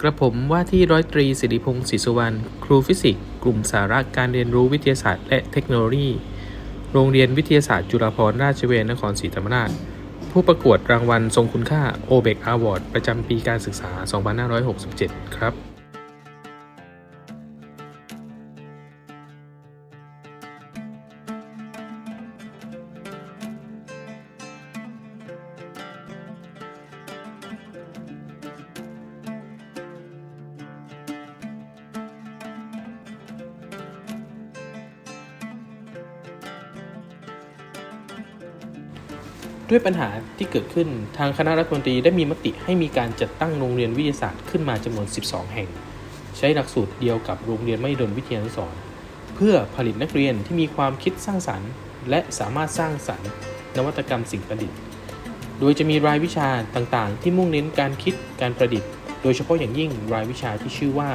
กระผมว่าที่ร้อยตรีสิริพงศ์ศรีสุวรรณ ครูฟิสิกส์ กลุ่มสาระการเรียนรู้วิทยาศาสตร์และเทคโนโลยี โรงเรียนวิทยาศาสตร์จุฬาภรณราชเวิทยาลัยนครศรีธรรมราช ผู้ประกวดรางวัลทรงคุณค่าโอเบกอาวอร์ดประจำปีการศึกษา 2567 ครับ ด้วยปัญหาที่เกิดขึ้นทางคณะรัฐมนตรีได้มีมติให้มีการจัดตั้งโรงเรียนวิทยาศาสตร์ขึ้นมาจำนวน 12 แห่ง ใช้หลักสูตรเดียวกับโรงเรียนไม่ดลวิทยานุสรเพื่อผลิตนักเรียนที่มีความคิดสร้างสรรค์ และสามารถสร้างสรรค์ นวัตกรรมสิ่งประดิษฐ์ โดยจะมีรายวิชาต่างๆ ที่มุ่งเน้นการคิดการประดิษฐ์ โดยเฉพาะอย่างยิ่งรายวิชาที่ชื่อว่า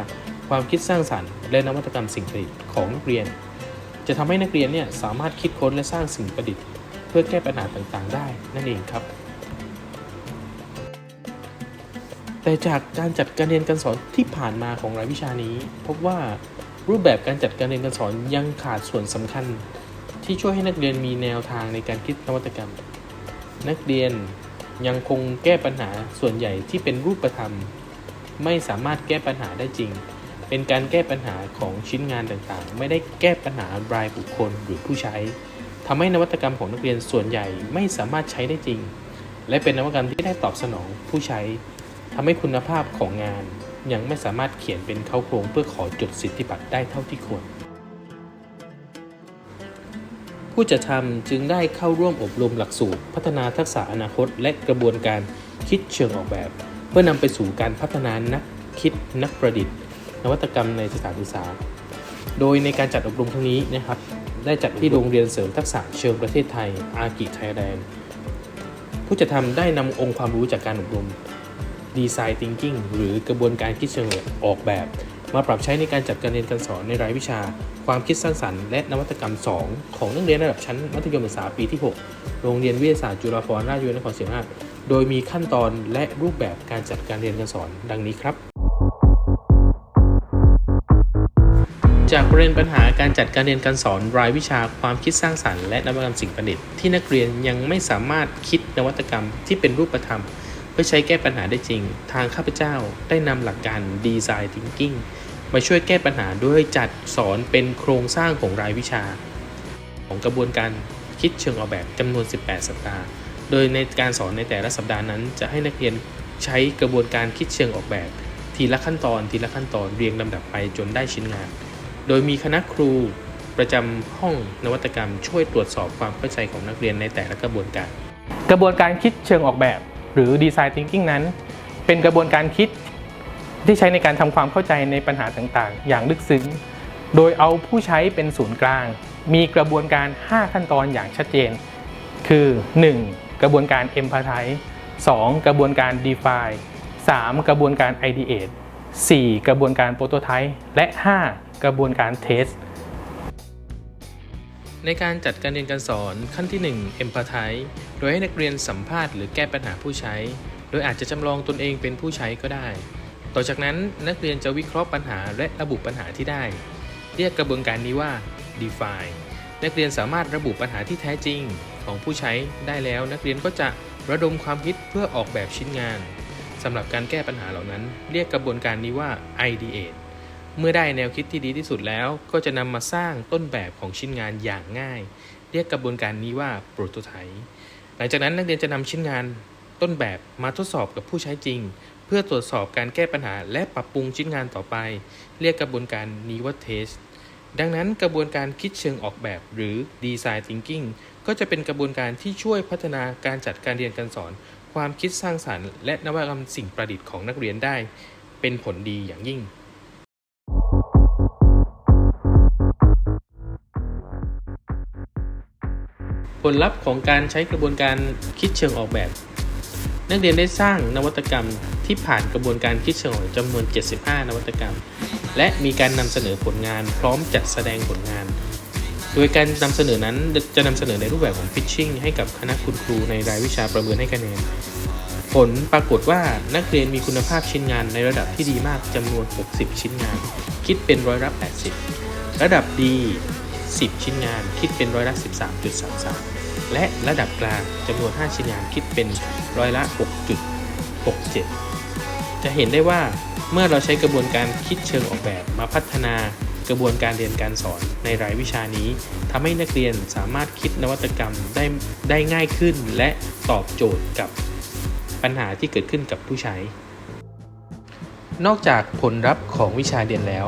ความคิดสร้างสรรค์ และนวัตกรรมสิ่งประดิษฐ์ของนักเรียน จะทำให้นักเรียนเนี่ยสามารถคิดค้นและสร้างสิ่งประดิษฐ์ เพื่อแก้ปัญหาต่างๆ ได้นั่นเองครับ แต่จากการจัดการเรียนการสอนที่ผ่านมาของรายวิชานี้ พบว่ารูปแบบการจัดการเรียนการสอนยังขาดส่วนสำคัญ ที่ช่วยให้นักเรียนมีแนวทางในการคิดนวัตกรรม นักเรียนยังคงแก้ปัญหาส่วนใหญ่ที่เป็นรูปธรรม ไม่สามารถแก้ปัญหาได้จริง เป็นการแก้ปัญหาของชิ้นงานต่างๆ ไม่ได้แก้ปัญหารายบุคคลหรือผู้ใช้ ทำให้นวัตกรรมของนักเรียนส่วนใหญ่ไม่สามารถใช้ได้จริง และเป็นนวัตกรรมที่ได้ตอบสนองผู้ใช้ทำให้คุณภาพของงาน ยังไม่สามารถเขียนเป็นเข้าโครงเพื่อขอจดสิทธิบัตรได้เท่าที่ควร ผู้จัดทำจึงได้เข้าร่วมอบรมหลักสูตร พัฒนาทักษะอนาคต และกระบวนการคิดเชิงออกแบบ เพื่อนำไปสู่การพัฒนานักคิดนักประดิษฐ์ นวัตกรรมในสถานศึกษา โดยในการจัดอบรมครั้งนี้นะครับ ได้จัดที่โรงเรียนเสริมทักษะเชิงประเทศไทย อากิไทยแลนด์ ผู้จัดทำได้นำองค์ความรู้จากการอบรม Design Thinking หรือกระบวนการคิดเชิงออกแบบ มาปรับใช้ในการจัดการเรียนการสอนในรายวิชา ความคิดสร้างสรรค์ และนวัตกรรม 2 ของนักเรียนระดับชั้นมัธยมศึกษาปีที่ 6 โรงเรียนวิทยาศาสตร์จุฬาภรณราชวิทยาลัยนครศรีธรรมราชโดยมีขั้นตอนและรูปแบบการจัดการเรียนการสอนดังนี้ครับ จากประเด็นปัญหาการจัดการเรียนการสอนรายวิชาความคิดสร้างสรรค์และนวัตกรรมสิ่งประดิษฐ์ที่นักเรียนยังไม่สามารถคิดนวัตกรรมที่เป็นรูปธรรม เพื่อใช้แก้ปัญหาได้จริง ทางข้าพเจ้าได้นำหลักการ Design Thinking มาช่วยแก้ปัญหาด้วยจัดสอนเป็นโครงสร้างของรายวิชา ของกระบวนการคิดเชิงออกแบบจำนวน 18 สัปดาห์ โดยในการสอนในแต่ละสัปดาห์นั้น จะให้นักเรียนใช้กระบวนการคิดเชิงออกแบบ ทีละขั้นตอนทีละขั้นตอนเรียงลำดับไปจนได้ชิ้นงาน โดยมีคณะครูประจำห้องนวัตกรรมช่วยตรวจสอบความเข้าใจของนักเรียนในแต่ละกระบวนการ กระบวนการคิดเชิงออกแบบ หรือ Design Thinking นั้น เป็นกระบวนการคิดที่ใช้ในการทำความเข้าใจในปัญหาต่างๆ อย่างลึกซึ้ง โดยเอาผู้ใช้เป็นศูนย์กลาง มีกระบวนการ 5 ขั้นตอนอย่างชัดเจน คือ 1. กระบวนการ Empathize 2. กระบวนการ Define 3. กระบวนการ Ideate 4. กระบวนการ Prototype และ 5. กระบวนการ Test ในการจัดการเรียนการสอนขั้นที่ 1 Empathize โดยให้นักเรียนสัมภาษณ์หรือแก้ปัญหาผู้ใช้ โดยอาจจะจำลองตนเองเป็นผู้ใช้ก็ได้ ต่อจากนั้นนักเรียนจะวิเคราะห์ปัญหาและระบุปัญหาที่ได้ เรียกกระบวนการนี้ว่า Define นักเรียนสามารถระบุปัญหาที่แท้จริงของผู้ใช้ได้แล้ว นักเรียนก็จะระดมความคิดเพื่อออกแบบชิ้นงาน สำหรับการแก้ปัญหาเหล่านั้น เรียกกระบวนการนี้ว่า Ideate เมื่อได้แนวคิดที่ดีที่สุดแล้ว ก็จะนำมาสร้างต้นแบบของชิ้นงานอย่างง่าย เรียกกระบวนการนี้ว่า Prototype หลังจากนั้นนักเรียนจะนำชิ้นงานต้นแบบมาทดสอบกับผู้ใช้จริง เพื่อตรวจสอบการแก้ปัญหาและปรับปรุงชิ้นงานต่อไป เรียกกระบวนการนี้ว่า Test ดังนั้นกระบวนการคิดเชิงออกแบบหรือ Design Thinking ก็จะเป็นกระบวนการที่ช่วยพัฒนาการจัดการเรียนการสอน ความคิดสร้างสรรค์และนวัตกรรมสิ่งประดิษฐ์ของนักเรียนได้ เป็นผลดีอย่างยิ่งผลลัพธ์ของการใช้กระบวนการคิดเชิงออกแบบ นักเรียนได้สร้างนวัตกรรมที่ผ่านกระบวนการคิดเชิงออกจำนวน 75 นวัตกรรม และมีการนำเสนอผลงานพร้อมจัดแสดงผลงาน โดยการนำเสนอนั้นจะนำเสนอในรูปแบบของ pitching ให้กับคณะคุณครูในรายวิชาประเมินให้คะแนน ผลปรากฏว่านักเรียนมีคุณภาพชิ้นงานในระดับที่ดีมากจำนวน 60 ชิ้นงาน คิดเป็นร้อยละ 80 ระดับดี 10 ชิ้นงาน คิดเป็นร้อยละ 13.33 และระดับกลางจำนวน 5 ชิ้นงานคิดเป็นร้อยละ 6.67 จะเห็นได้ว่าเมื่อเราใช้กระบวนการคิดเชิงออกแบบมาพัฒนา ระบวนการเรียนการสอนในรายวิชานี้ทำให้นักเรียนสามารถคิดนวัตกรรมได้ได้ง่ายขึ้น และตอบโจทย์กับปัญหาที่เกิดขึ้นกับผู้ใช้ นอกจากผลลัพธ์ของวิชาเรียนแล้ว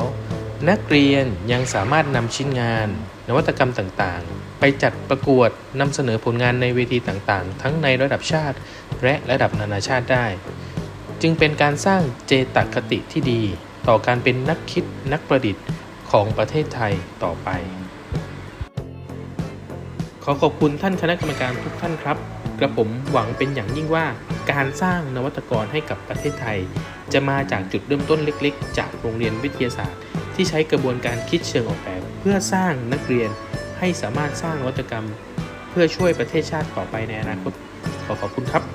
นักเรียนยังสามารถนำชิ้นงาน นวัตกรรมต่างๆ ไปจัดประกวดนำเสนอผลงานในเวทีต่างๆ ทั้งในระดับชาติ และระดับนานาชาติได้ จึงเป็นการสร้างเจตคติที่ดี ต่อการเป็นนักคิดนักประดิษฐ์ ของประเทศไทยต่อไป ขอขอบคุณท่านคณะกรรมการทุกท่านครับ กระผมหวังเป็นอย่างยิ่งว่าการสร้างนวัตกรให้กับประเทศไทย จะมาจากจุดเริ่มต้นเล็กๆ จากโรงเรียนวิทยาศาสตร์ ที่ใช้กระบวนการคิดเชิงออกแบบ เพื่อสร้างนักเรียนให้สามารถสร้างนวัตกรรม เพื่อช่วยประเทศชาติต่อไปในอนาคต ขอขอบคุณครับ